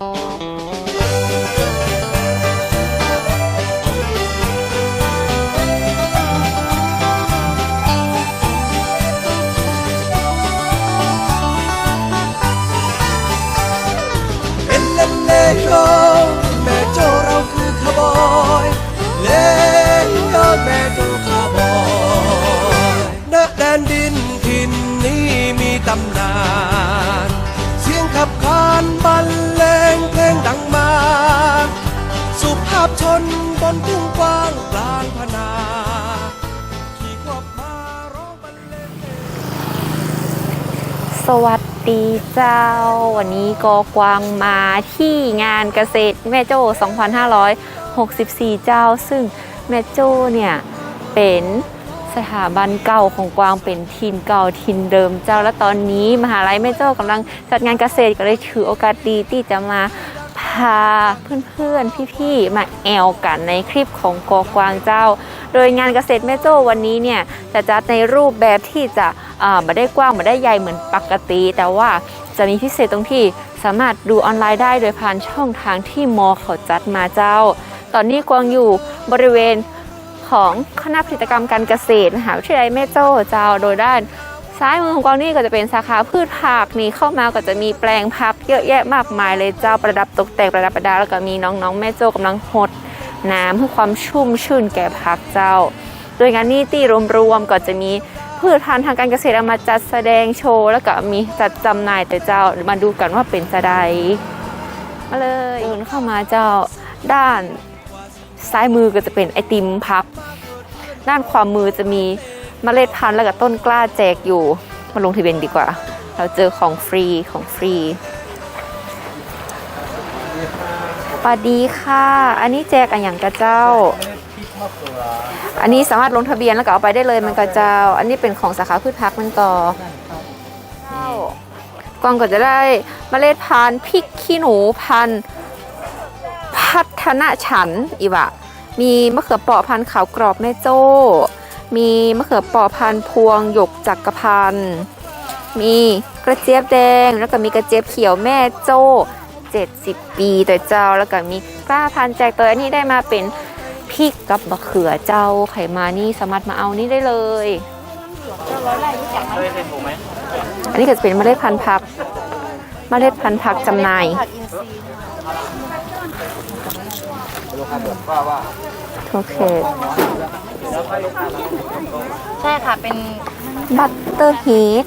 เนบนทุ่งกว้างกลางพนาขี่ควบมาร้องบรรเลงสวัสดีเจ้า วันนี้ก็กวางมาที่งานเกษตรแม่โจ้ 2564 เจ้า ซึ่งแม่โจ้เนี่ย เป็นสถาบันเก่าของกวางเป็นทินเก่าทินเดิมเจ้าและตอนนี้ มหาลัยแม่โจ้กำลังจัดงานเกษตรก็เลยถือโอกาสดีที่จะมาาเพื่อนๆ พี่ๆ มาแอลกันในคลิปของกอกวางเจ้า โดยงานเกษตรแม่โจ้วันนี้เนี่ยจะจัดในรูปแบบที่จะอ่าไม่ได้กว้างไม่ได้ใหญ่เหมือนปกติ แต่ว่าจะมีพิเศษตรงที่สามารถดูออนไลน์ได้โดยผ่านช่องทางที่มอเขาจัดมาเจ้า ตอนนี้กวางอยู่บริเวณของคณะผลิตกรรมการเกษตรมหาวิทยาลัยแม่โจ้เจ้าโดยด้าน ซ้ายมือของกวางนี่ก็จะเป็นสาขาพืชผักนี่เข้ามาก็จะมีแปลงผักเยอะแยะมากมายเลยเจ้าประดับตกแต่งประดับประดาแล้วก็มีน้องๆ แม่โจ้กำลังหดน้ำเพื่อความชุ่มชื่นแก่ผักเจ้า โดยงานนี้ที่รวมๆก็จะมีพืชพันธุ์ทางการเกษตรเอามาจัดแสดงโชว์ แล้วก็มีจัดจำหน่ายแต่เจ้ามาดูกันว่าเป็นจะใดมาเลยเดินเข้ามาเจ้าด้านซ้ายมือก็จะเป็นไอติมพักด้านขวามือจะมี มเมล็ดพันธุ์แล้วก็ต้นกล้าแจกอยู่ มาลงทะเบียนดีกว่า เราเจอของฟรีของฟรีสวัสดีค่ะ อันนี้แจกอันอย่างกระเจ้า อันนี้สามารถลงทะเบียนแล้วก็เอาไปได้เลยมันก็เจ้า อันนี้เป็นของสาขาพืชพักมันก็เจ้ากองก็จะได้มเมล็ดพันธุ์พริกขี้หนูพันธุ์พัฒนาฉันอีวะมีมะเขือเปราะพันธุ์ขาวกรอบแม่โจ้ มีมะเขือเปราะพันธุ์พวงหยกจักรพันมีกระเจี๊ยบแดง แล้วก็มีกระเจี๊ยบเขียวแม่โจ้70 ปีแต่เจ้า แล้วก็มีกล้าพันแจกตัวอันนี้ได้มาเป็นพริกกับบะเขือเจ้าไขมานี่สามารถมาเอานี่ได้เลยอันนี้ก็จะเป็นเมล็ดพันธุ์ผักเมล็ดพันธุ์ผักจำหน่าย โอเคใช่ค่ะ เป็นบัตเตอร์เฮด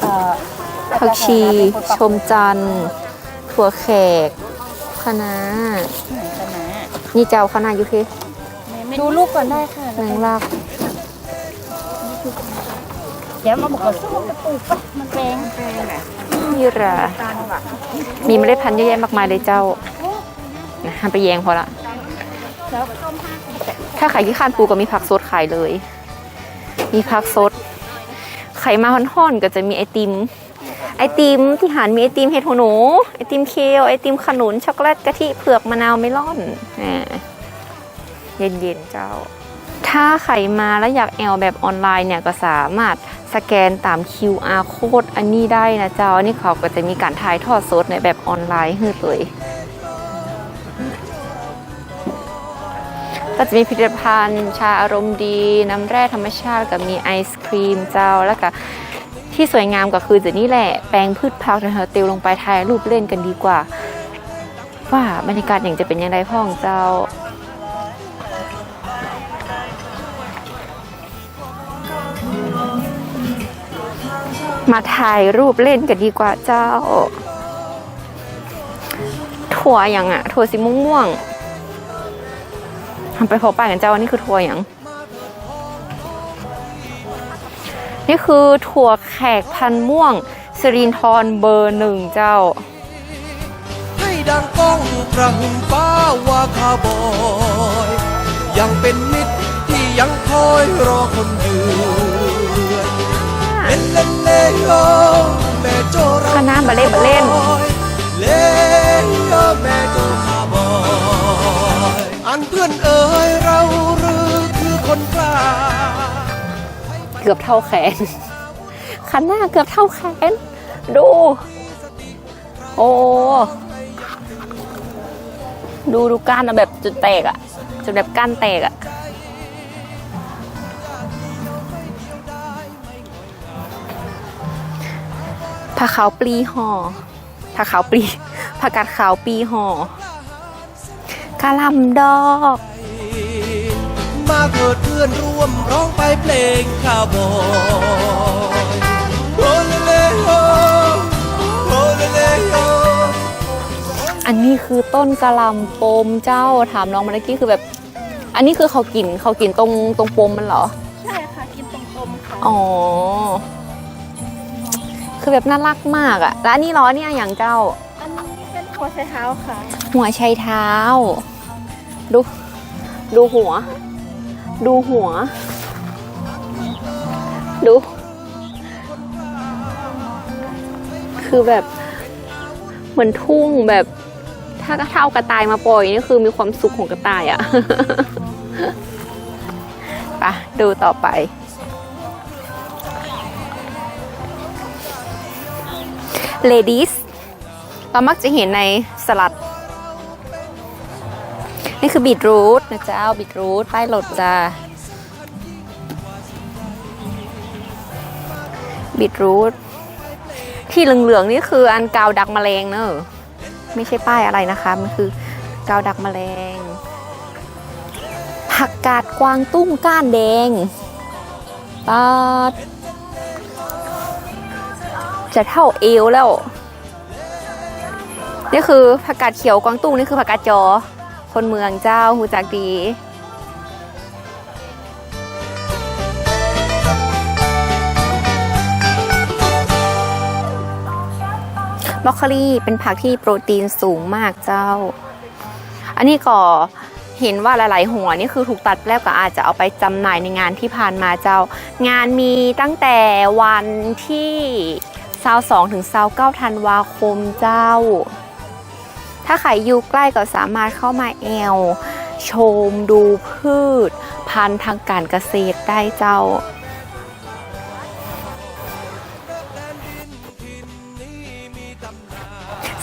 เอ่อผักชี ชมจันทร์ถั่วแขกคะน้าคณะนี่เจ้าคะน้าอยู่ที่ดูรูปก่อนได้ค่ะแมงลากเดี๋ยวมาบอกว่าซื้อมันจะปลูกปะมันแพงนี่รามีเมล็ดพันธุ์เยอะแยะมากมายเลยเจ้า นะห้ามไปแยงพอละ ถ้าถ้าขายที่ข้านปูก็มีผักสดขายเลย มีผักสดไข่มาห่อนๆก็จะมีไอติม ไอติมที่หารมีไอติมเห็ดหัวหนูไอติมเคลไอติมขนุนช็อกโกแลตกะทิเผือกมะนาวเมลอนอ่เย็นๆเจ้า ถ้าใครมาแล้วอยากแอลแบบออนไลน์เนี่ยก็สามารถสแกนตาม QR code อันนี้ได้นะเจ้า อันนี้เขาก็จะมีการถ่ายทอดสดในแบบออนไลน์ให้เลย ก็จะมีผลิตภัณฑ์ชาอารมณ์ดี น้ำแร่ธรรมชาติกับมีไอศครีมเจ้าแล้วก็ที่สวยงามก็คือจะนี่แหละแปลงพืชพักนะคะเตียวลงไปถ่ายรูปเล่นกันดีกว่า ว่าบรรยากาศอย่างจะเป็นยังไงพ่องเจ้ามาถ่ายรูปเล่นกันดีกว่าเจ้า ถั่วอย่างอะถั่วสีม่วงๆ ไปพบป้ายกันเจ้าว่านี่คือถั่วอย่างนี่คือถั่วแขกพันม่วงสิรินทรเบอร์หนึ่งเจ้า ให้ดังก้องกระหึ่มฟ้าว่าข้าบอย ยังเป็นมิตรที่ยังคอยรอคนอยืนเล่นเล่นเล่นโยแม่โจรคณะบัลเล่บัลเล่ต์เล่นโยแม่โจข้านเพื่อนเอ๋ยเราหรือคือคนกล้าเกือบเท่าแขนคันหน้าเกือบเท่าแขน ดู โอ้ ดูดูก้านอะแบบจุดแตกอะจุดแบบก้านแตกอะผักขาวปลีห่อผักขาวปลีผักกาดขาวปลีห่อ กะหล่ำดอก มาเถิดเพื่อนร่วมร้องไปเพลงคาวบอยโอเลเลโอโอเลเลโออันนี้คือต้นกะหล่ำปมเจ้าถามน้องเมื่อกี้คือแบบ อันนี้คือเขากินเขากินตรงตรงปมมันเหรอ ใช่ค่ะ กินตรงๆค่ะ อ๋อ คือแบบน่ารักมากอะแล้วอันนี้ล้อเนี่ยอย่างเจ้า อันนี้เป็นหัวไชเท้าค่ะ หัวไชเท้า ดู ดูหัว ดูหัว ดู คือแบบ เหมือนทุ่งแบบ ถ้าเท่ากระต่ายมาปล่อยนี่คือมีความสุขของกระต่ายอะไปะดูต่อไป ladies เรามักจะเห็นในสลัด นี่คือบีทรูทนะจ๊ะเอาบีทรูทป้ายโหลดจ้าบีทรูทที่เหลืองๆนี่คืออันกาวดักแมลงเนอะไม่ใช่ป้ายอะไรนะคะ มันคือกาวดักแมลง ผักกาดกวางตุ้งก้านแดงปาดจะเท่าเอวแล้ว นี่คือผักกาดเขียวกวางตุ้งนี่คือผักกาดจอ คนเมืองเจ้าหูจักดีบรอกโคลีเป็นผักที่โปรตีนสูงมากเจ้า อันนี้ก็เห็นว่าหลาย ๆ หัวนี่คือถูกตัดแล้วก็อาจจะเอาไปจำหน่ายในงานที่ผ่านมาเจ้า งานมีตั้งแต่วันที่22ถึง29ธันวาคมเจ้า ถ้าใครอยู่ใกล้ก็สามารถเข้ามาแอลชมดูพืช พันธุ์ทางการเกษตรได้เจ้า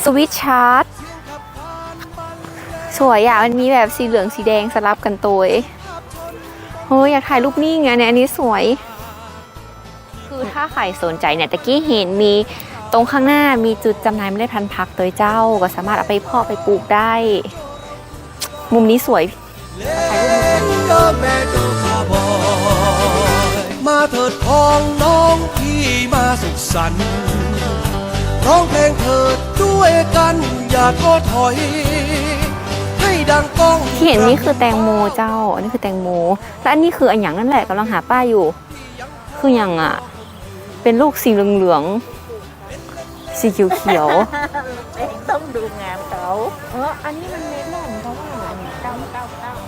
สวิตชาร์ตสวยอะมันมีแบบสีเหลืองสีแดงสลับกันตัวเฮ้ยอยากถ่ายรูปนิ่ไงเนี่ยอันนี้สวย คือถ้าใครสนใจเนี่ยตะกี้เห็นมี ตรงข้างหน้ามีจุดจำหน่ายเมล็ดพันธุ์ผักโดยเจ้า ก็สามารถเอาไปเพาะไปปลูกได้ มุมนี้สวยเล่นโยแม่ดูคาวบอยมาเถิดพ้องน้องพี่มาสุขสันต์ร้องเพลงเถิดด้วยกันอย่าท้อถอย ให้ดังก้อง ที่เห็นนี่คือแตงโมเจ้า อันนี้คือแตงโม และอันนี้คืออันอย่างนั่นแหละกำลังหาป้ายอยู่ คืออย่างอะ เป็นลูกสีเหลืองๆ สีเขียวต้องดูงานเขาเอออันนี้มันเม็ดแหลมเขาว่าเก้าเก้าเก้าๆ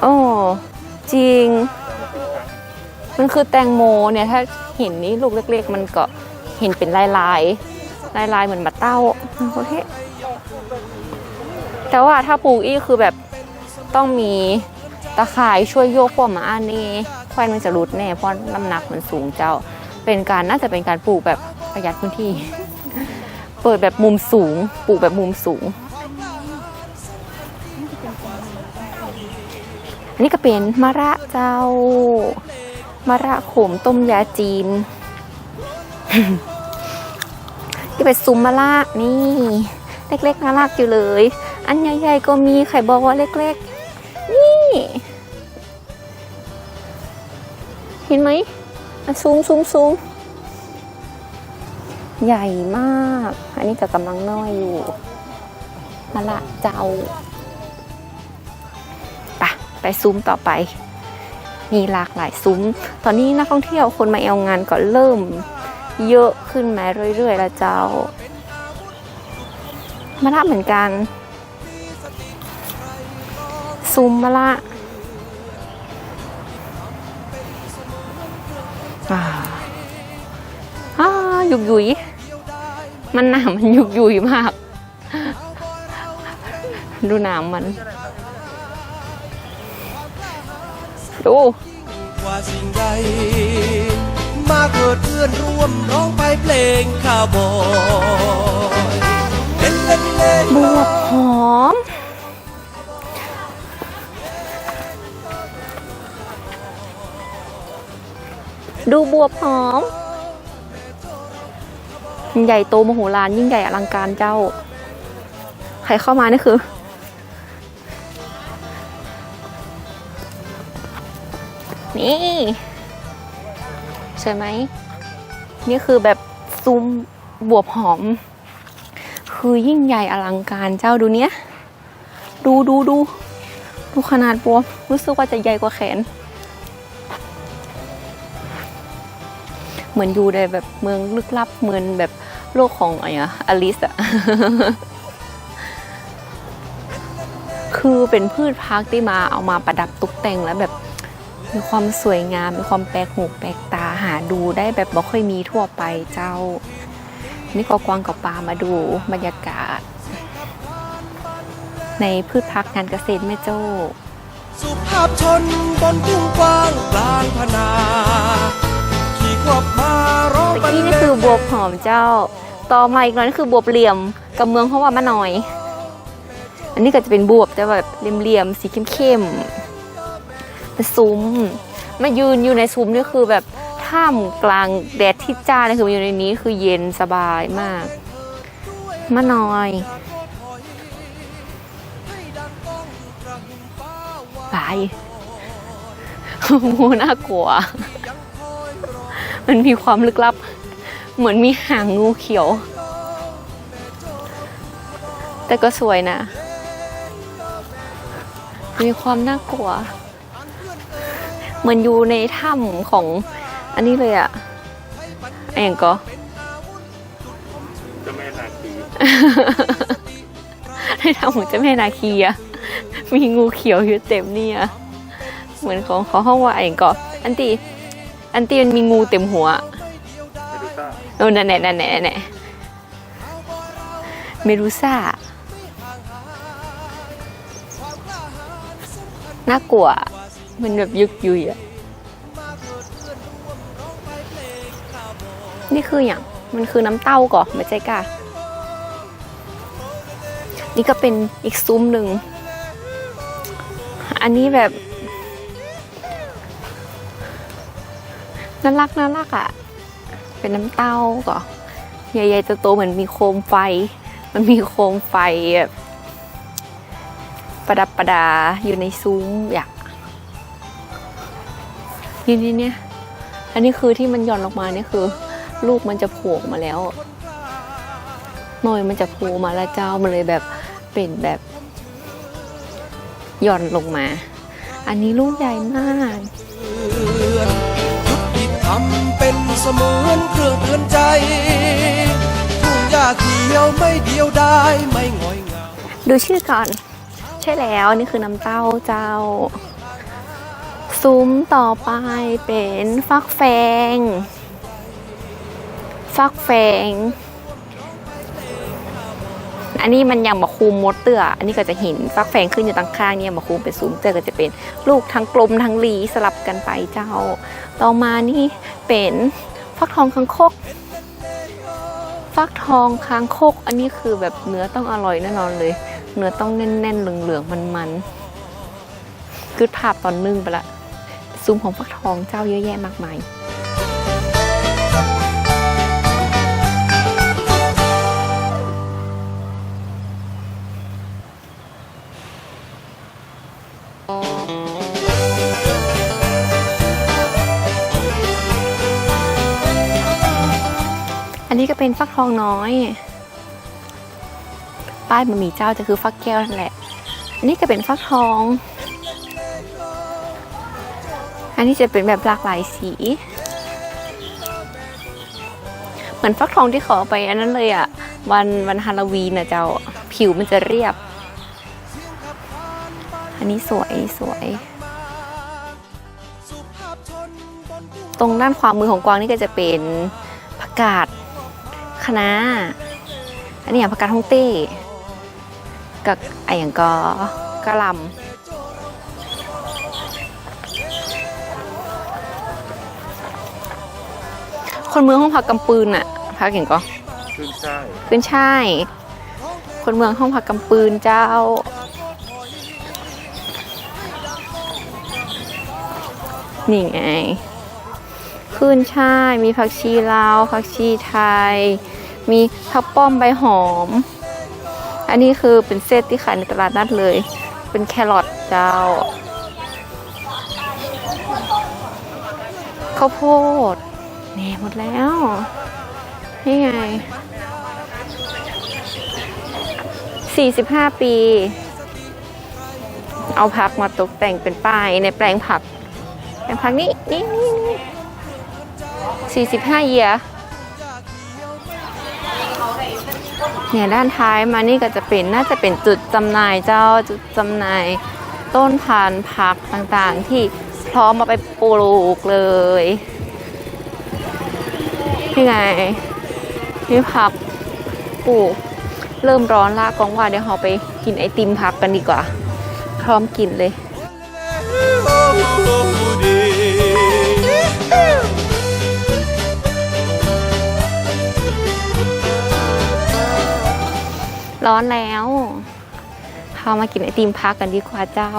โอ้จริง มันคือแตงโมเนี่ยถ้าเห็นนี่ลูกเล็กๆ มันก็เห็นเป็นลายลายลายลายๆเหมือนมะเต้าโอเคแต่ว่าถ้าปลูกอีกคือแบบต้องมีตะข่ายช่วยโยกพวกหมาอันนี้ควายมันจะรุดแน่เพราะน้ำหนักมันสูงเจ้า เป็นการน่าจะเป็นการปลูกแบบประหยัดพื้นที่ เปิดแบบมุมสูง ปลูกแบบมุมสูง อันนี้ก็เป็นมะระเจ้ามะระขมต้มยาจีนที่เป็นซุ้มมะระนี่ เล็กๆน่ารักอยู่เลย อันใหญ่ๆก็มีไข่บอกว่าเล็ก ๆ นี่ เห็นไหม ซูมซูมซูมใหญ่มาก อันนี้ก็กำลังน้อยอยู่มะระเจ้าไปไปซุ้มต่อไป มีหลากหลายซุ้ม ตอนนี้นักท่องเที่ยวคนมาเอลงานก็เริ่ม เยอะขึ้นมาเรื่อยๆล้วเจ้ามะละเหมือนกัน ซุ้มมะละ อ่าอ่าหยุกหยุยมันหนามมันหยุกหยุยมาก ดูหนามมัน ดูกว่าสิ่งใดมาเกิดเพื่อนร่วมร้องไปเพลงคาวบอยเล่นเล่นเล่นบวบหอม ดูบวบหอม ใหญ่โตมโหฬารยิ่งใหญ่อลังการเจ้า ใครเข้ามานี่คือ นี่ใช่ไหม นี่คือแบบซุ้มบวบหอม คือยิ่งใหญ่อลังการเจ้าดูเนี้ย ดูดูดูดูขนาดบวมรู้สึกว่าจะใหญ่กว่าแขน เหมือนอยู่ในแบบเมืองลึกลับเหมือนแบบโลกของอะไรอะอลิสอะคือเป็นพืชพักที่มาเอามาประดับตกแต่งแล้วแบบมีความสวยงาม มีความแปลกหูแปลกตาหาดูได้แบบบ่ค่อยมีทั่วไปเจ้า นี่ก็กวางกับปลามาดูบรรยากาศ ในพืชพักงานเกษตรแม่โจ้ สุภาพชนบนทุ่งกว้างกลางพนา ขี่ขวบมาร้องบรรนี่เลนี่คืองบวบหอมเจ้า ต่อมาอีกหน่อยนี่คือบวบเหลี่ยมกับเมืองเพราะว่ามาหน่อย อันนี้ก็จะเป็นบวบแต่แบบเหลี่ยมๆสีเข้มๆเป็นซุ้มมายืนอยู่ในซุ้มนี่คือแบบท่ามกลางแดดที่จ้าเลยคือมาอยู่ในนี้คือเย็นสบายมากมาหน่อยไปโมน่ากลัว มันมีความลึกลับ เหมือนมีหางงูเขียว แต่ก็สวยนะ มีความน่ากลัว เหมือนอยู่ในถ้ำของอันนี้เลยอะไอ้หยังก็เจ้าแม่นาคีในถ้ำของเจ้าแม่นาคีอะมีงูเขียวอยู่เต็มเนี่ย เหมือนของเขาห้องว่าไอ้หยังก็อันตี อันตีมันมีงูเต็มหัวเมดูซ่าโอ้นั่นแหละนั่นแหละนั่นแหละเมดูซ่าน่ากลัว มันแบบยึกยุยอะนี่คืออย่างมันคือน้ำเต้าก่อนไม่ใช่กะนี่ก็เป็นอีกซุ้มหนึ่ง อันนี้แบบ น่ารักน่ารักอะ่ะ เป็นน้ำเต้าก่อใหญ่ๆจะโตเหมือนมีโคมไฟ มันมีโคมไฟแบบประดับประดาอยู่ในซุ้มอยากนี่นี่เนี่ย อันนี้คือที่มันหย่อนลงมาเนี่ยคือ ลูกมันจะโผล่มาแล้วหน่อยมันจะโผล่มาแล้วเจ้ามันเลยแบบเป็นแบบหย่อนลงมา อันนี้ลูกใหญ่มาก ติธรรมเป็นเสมือนเครื่องเตือนใจ ทุ่งหญ้าเขียวไม่เดียวดายไม่งอยเหงา ดูชื่อก่อน ใช่แล้วนี่คือน้ำเต้าเจ้า ซุ้มต่อไปเป็นฟักแฟง ฟักแฟง อันนี้มันยังมา คูมมดเตื้ออันนี้ก็จะเห็นฟักแฟงขึ้นอยู่ตั้งข้างเนี่ยมาคูมเป็นซุ้มเตื้อก็จะเป็นลูกทั้งกลมทั้งหลีสลับกันไปเจ้า ต่อมานี่เป็นฟักทองคังคก ฟักทองคางคก อันนี้คือแบบเนื้อต้องอร่อยแน่นอนเลย เนื้อต้องแน่นๆเหลืองๆมันๆคือภาพตอนนึ่งไปละซุ้มของฟักทองเจ้าเยอะแยะมากมาย อันนี้ก็เป็นฟักทองน้อย ป้ายบะหมี่เจ้าจะคือฟักแก้วนั่นแหละ อันนี้ก็เป็นฟักทอง อันนี้จะเป็นแบบหลากหลายสี เหมือนฟักทองที่ขอไปอันนั้นเลยอะวันวันฮาโลวีนนะเจ้าผิวมันจะเรียบ นนี้สวยสวยสุภาพชนบนทุ่งตรงด้านขวามือของกวางนี่ก็จะเป็นผักกาดคะน้าอันนี้อย่างผักกาดฮ่องเต้กับไออย่างก็กะหล่ำคนเมืองห้องพักกำปืนอะพักเห็นก็ขึ้นใช่ายขึ้นช่ายคนเมืองห้องพักกำปืนเจ้า นี่ไงขึ้นช่ายมีผักชีลาว ผักชีไทย มีผักป้อมใบหอม อันนี้คือเป็นเซตที่ขายในตลาดนัดเลย เป็นแครอทเจ้าข้าวโพดเนี่ยหมดแล้ว นี่ไง 45 ปี เอาผักมาตกแต่งเป็นป้ายในแปลงผัก แปลงผักนี่นี่นี่นี่45เยียเนี่ยด้านท้ายมานี่ก็จะเป็นน่าจะเป็นจุดจำหน่ายเจ้าจุดจำหน่ายต้นพันธุ์ผักต่างๆ ที่พร้อมมาไปปลูกเลยนี่ไงนี่ผักปลูกเริ่มร้อนละกองว่าเดี๋ยวเราไปกินไอติมพักกันดีกว่า พร้อมกินเลย ร้อนแล้วพามากินไอติมพักกันดีกว่าเจ้า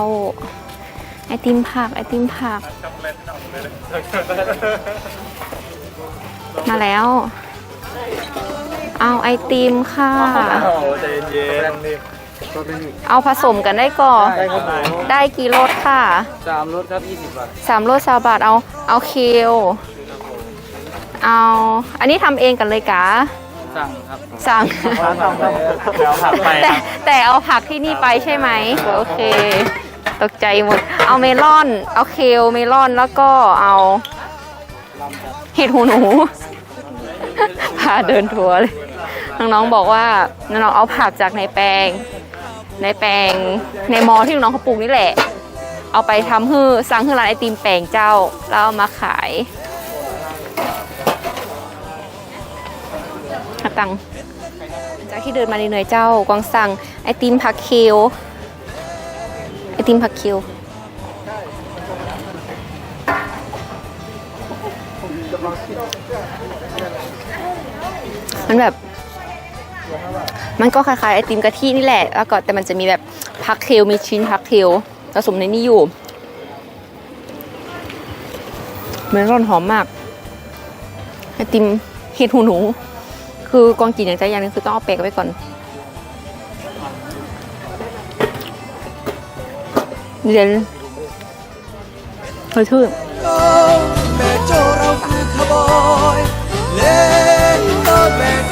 ไอติมผักไอติมผัก มาแล้ว เอาไอติมค่ะโอ้ใจเย็นนี่เอาผสมกันได้ก่อน ได้ครับผมได้กี่รสค่ะ สามรถครับยี่สิบบาท สามรสซาบาทเอาเอาเคลเอา อันนี้ทำเองกันเลยกะ สั่งครับสั่ง สั่งครับเดี๋ยวผักไปแต่ครับแต่เอาผักที่นี่ไปใช่ไหมโอเค ตกใจหมด เอาเมลอน เอาเคลเมลอนแล้วก็เอาเห็ดหูหนู พาเดินทัวร์เลยน้องๆบอกว่าน้องๆเอาผักจากในแปลง ในแปลงในมอที่น้องเขาปลูกนี่แหละ เอาไปทำฮื้อสั่งฮื้อร้านไอติมแปลงเจ้าแล้วเอามาขาย หักตังจากที่เดินมาเหนื่อยเจ้ากวางสั่งไอติมผักเคียวไอติมผักเคียวมันแบบ มันก็คล้ายๆไอติมกะทินี่แหละ แล้วก็แต่มันจะมีแบบพักเทลมีชิ้นพักเทลผสมในนี้อยู่เมลอนหอมมากไอติมเห็ดหูหนู คือกองกินอย่างใจอย่างนึงคือต้องเอาแปกไว้ก่อน เดี๋ยวเฮ้ยชื่อแม่โจเราคือขบอยเล่นแม่โจ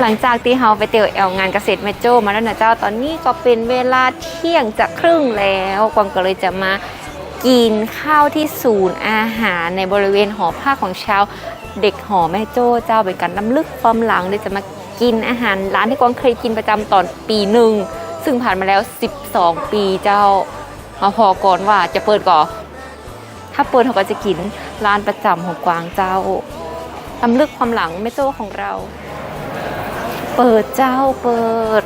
หลังจากที่เราไปเตียวแอลงานเกษตรแม่โจ้มาแล้วนะเจ้าตอนนี้ก็เป็นเวลาเที่ยงจะครึ่งแล้วกวางก็เลยจะมา กินข้าวที่ศูนย์อาหารในบริเวณหอพักของชาวเด็กหอแม่โจ้เจ้าเป็นการล้ำลึกความหลังเดี๋ยวจะมากินอาหารร้านที่กวางเคยกินประจำตอนปีหนึ่ง ซึ่งผ่านมาแล้ว 12 ปีเจ้ามาพอก่อนว่าจะเปิดก่อ ถ้าเปิดเขาก็จะกินร้านประจำของกวางเจ้าล้ำลึกความหลังแม่โจ้ของเรา เปิดเจ้าเปิด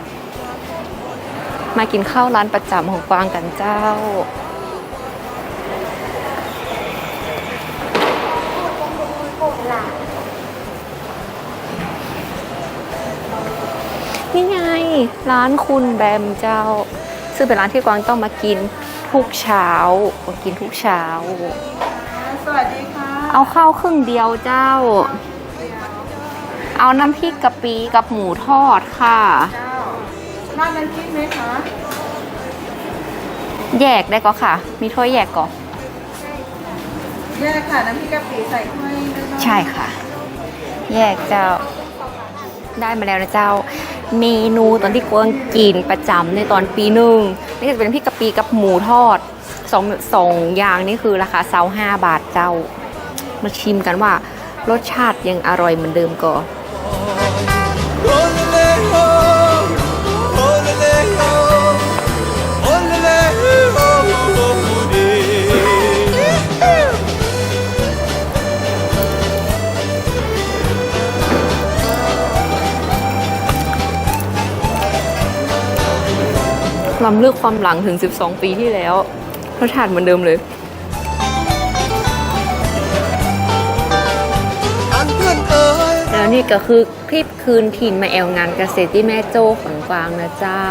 มากินข้าวร้านประจำของกวางกันเจ้า นี่ไง ร้านคุณแบมเจ้า ซึ่งเป็นร้านที่กวางต้องมากินทุกเช้ากวางกินทุกเช้า สวัสดีค่ะ เอาข้าวครึ่งเดียวเจ้า เอาน้ำพริกกะปิกับหมูทอดค่ะเจ้าราดน้ำพริกไหมคะ แยกได้ก็ค่ะ มีถ้วยแยกก็ แยกค่ะน้ำพริกกะปิใส่ถ้วยน้อยๆใช่ค่ะ แยกเจ้าได้มาแล้วนะเจ้า เมนูตอนที่กวงกินประจำในตอนปีหนึ่งนี่จะเป็นพริกกะปิกับหมูทอดสองสองอย่างนี่คือราคาเซาห้าบาทเจ้า มาชิมกันว่ารสชาติยังอร่อยเหมือนเดิมก็ ล้เลือกความหลังถึง 12 ปีที่แล้วรสชาติเหมือนเดิมเลยแล้วนี่ก็คือคลิปคืนถิ่นมาแอลงานเกษตรที่แม่โจ้ของกวางนะเจ้า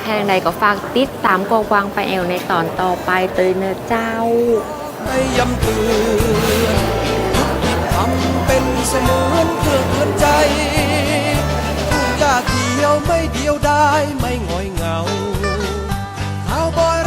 แค่ใดก็ฝากติดตามกวางไปแอลในตอนต่อไปเตยนะเจ้าให้ยำเตือนทำเป็นเสมือนเครื่อเตือนใจทุ่งหญ้เขียวไม่เดียวได้ไม่งอยเหงา Cowboy